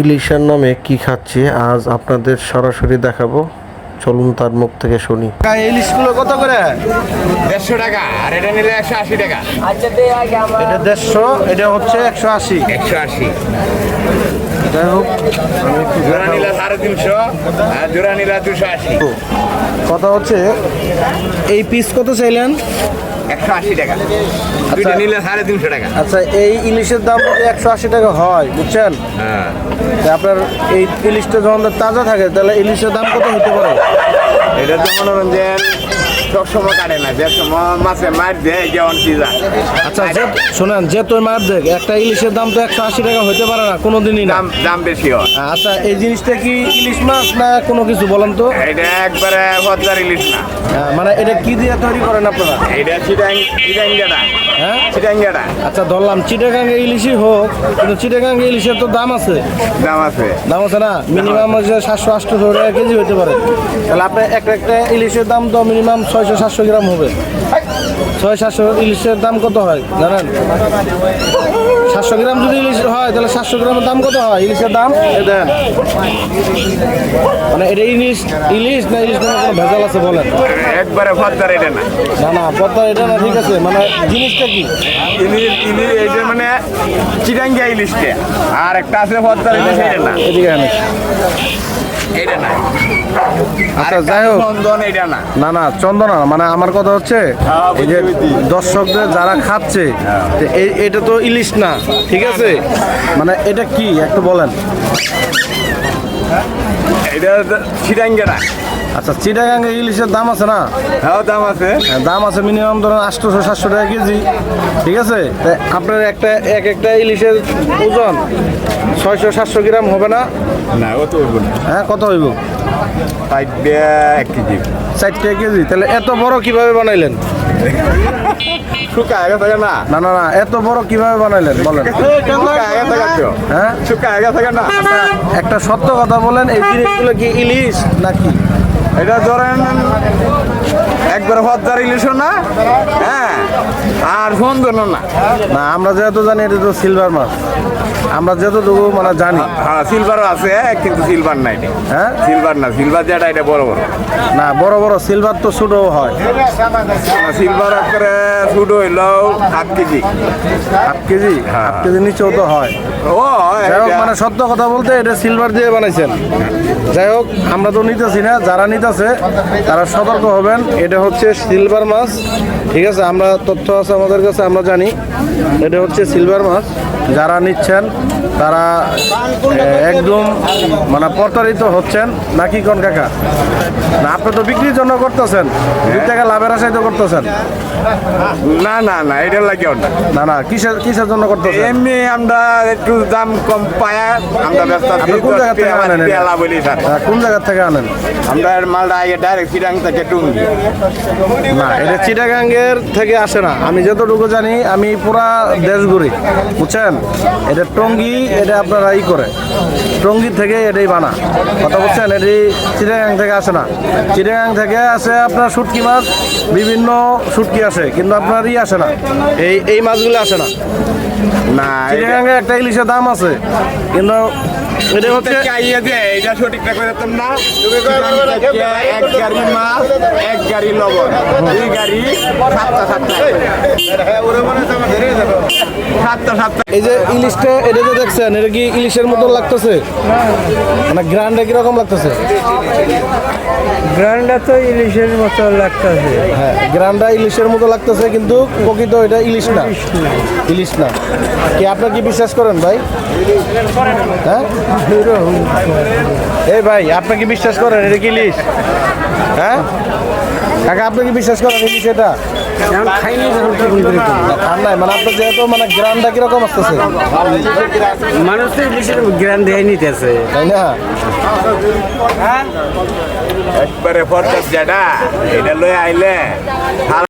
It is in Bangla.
ইলিশার নামে কি খাচ্ছে আজ আপনাদের সরাসরি দেখাবো। চলুন তার মুখ থেকে শুনি। ইলিশগুলো কত করে? দেড়শো টাকা আর এটা নিলে একশো আশি টাকা। এটা দেড়শো এটা হচ্ছে একশো আশি। একশো আশি। যাই হোক কথা হচ্ছে এই পিস কত চাইলেন? একশো আশি টাকা। দুইটা নিলে সাড়ে তিনশো টাকা। আচ্ছা এই ইলিশের দাম একশো আশি টাকা হয় বুঝছেন? হ্যাঁ। আপনার এই ইলিশটা যখন তাজা থাকে তাহলে ইলিশের দাম কত হতে পারে? এটা তো মনোরঞ্জন সবসময় কাটে না যে সময় মাছে মার দেয় যেমন সিজা আচ্ছা যে শোনেন যে তোর মার দেখ একটা ইলিশের দাম তো একশো আশি টাকা হতে পারে না কোনো দিনই দাম দাম বেশি হয়। আচ্ছা এই জিনিসটা কি ইলিশ মাছ না কোনো কিছু বলেন তো? এটা একবারে হজার ইলিশ না। হ্যাঁ, মানে এটা কি দিয়ে তৈরি করেন আপনারা? এটা চিটাং চিটাঙ্গাটা হ্যাঁ? চিটাঙ্গাটা আচ্ছা ধরলাম ইলিশই হোক কিন্তু চিটাগাং ইলিশের তো দাম আছে। দাম আছে। দাম আছে না? মিনিমাম সাতশো আটশো টাকা কেজি হতে পারে। তাহলে আপনার একটা একটা ইলিশের দাম তো মিনিমাম ছয়শো সাতশো গ্রাম হবে। ছয় সাতশো ইলিশের দাম কত হয়? জানেন? সাতশো গ্রাম যদি ইলিশ হয় তাহলে সাতশো গ্রামের দাম কত হয়? ইলিশের দাম? দেন। মানে এটা ইলিশ ইলিশ না ইলিশ নামে কোনো ভেজাল আছে বলেন? একবারে হজার এটা না। না না পদ্মা এটা না ঠিক আছে। মানে জিনিসটা কি? ইলিশ ইলিশ এটা মানে চিটাঙ্গা ইলিশটা। আর একটা আছে হজার ইলিশ এটা না। এদিকে এটা না আচ্ছা যাই হোক। চন্দন এটা না না না চন্দনা না, মানে আমার কথা হচ্ছে এই যে দর্শকদের যারা খাচ্ছে এটা তো ইলিশ না ঠিক আছে? মানে এটা কি একটু বলেন। এটা চিটাঙ্গাটা আচ্ছা চিটাগাঙ্গে ইলিশের দাম আছে না? হ্যাঁ দাম আছে। হ্যাঁ, দাম আছে মিনিমাম ধরেন আটশোশো সাতশো টাকা কেজি ঠিক আছে? আপনার একটা এক একটা ইলিশের ওজন ছয়শো সাতশো গ্রাম হবে না? না ও না। হ্যাঁ কত হইব? পাইপ এক কেজি। চারটে কেজি। তাহলে এত বড় কীভাবে বানাইলেন? শুকা আগে থাকে না। না না না এত বড় কীভাবে বানাইলেন? বলেন। হ্যাঁ শুকা আগে থাকে না। একটা সত্য কথা বলেন এই জিনিসগুলো কি ইলিশ নাকি? এটা ধরেন একবার হজার ইলিশও না? হ্যাঁ আর সুন্দরও না। না আমরা যেহেতু জানি এটা তো সিলভার মাছ। আমরা যেহেতু মানে জানি। হ্যাঁ সিলভারও আছে কিন্তু সিলভার না এটা হ্যাঁ? সিলভার না সিলভার যেটা এটা বড় বড়। না বড় বড় সিলভার তো ছোটও হয়। সিলভার করে শুট হইলেও আট কেজি। আট কেজি? হাফ কেজি নিচেও তো হয়। ও যাই হোক মানে সত্য কথা বলতে এটা সিলভার দিয়ে বানাইছেন। যাই হোক আমরা তো নিতেছি না যারা নিতেছে তারা সতর্ক হবেন এটা হচ্ছে সিলভার মাছ। ঠিক আছে, আমরা তথ্য আছে আমাদের কাছে, আমরা জানি। এটা হচ্ছে সিলভার মাছ। যারা নিচ্ছেন তারা একদম মানে প্রতারিত হচ্ছেন। নাকি কোন কাকা? না আপনি তো বিক্রির জন্য করতেছেন। দুই টাকা লাভের আশায় তো করতেছেন। না না না এটা লাগেও না। না না কিসের কিসের জন্য করতেছেন? এমনি আমরা একটু দাম কম পায়া আমরা ব্যস্ত আপনি কোন জায়গা থেকে আনেন এটা? বলি স্যার। কোন জায়গা থেকে আনেন? আমরা মালটা আগে ডাইরেক্ট চিরাং থেকে টুঙ্গি। না এটা চিটাগাঙ্গের থেকে আসে না। আমি যতটুকু জানি আমি পুরা দেশ ঘুরি বুঝছেন? এটা টঙ্গি এটা আপনারা ই করে। টঙ্গি থেকে এটাই বানা। কথা বলছেন? এটি চিটাগাং থেকে আসে না। চিটাগাং থেকে আসে আপনার শুটকি মাছ বিভিন্ন শুটকি আসে কিন্তু আপনার ই আসে না। এই এই মাছগুলো আসে না। না চিটাগাঙ্গে একটা ইলিশের দাম আছে। কিন্তু এটা হচ্ছে আইয়া দে এটা সঠিকটা করে দিতাম না। এক গাড়ি মাছ এক গাড়ি লবণ দুই গাড়ি সাতটা সাতটা। সাতটা সাতটা। এই যে ইলিশটা এটা যে দেখছেন এটা কি ইলিশের মতো লাগতেছে? মানে গ্রান্ডে কীরকম লাগতেছে? গ্রান্ডা তো ইলিশের মতো লাগতেছে। হ্যাঁ গ্রান্ডা ইলিশের মতো লাগতেছে কিন্তু প্রকৃত এটা ইলিশ না। ইলিশ না। কি আপনার কি বিশ্বাস করেন ভাই? হ্যাঁ? এই ভাই আপনি কি বিশ্বাস করেন এটা কি ইলিশ? হ্যাঁ? কাকা আপনি কি বিশ্বাস করেন ইলিশ এটা? খাইনি যখন কি করে না, নাই মানে আপনার যেহেতু মানে গ্রামটা কীরকম আসতেছে? মানুষ তো বেশি গ্রাম দেয় নিতেছে। তাই না? একবারে ফরকার যেটা এটা লয়ে আইলে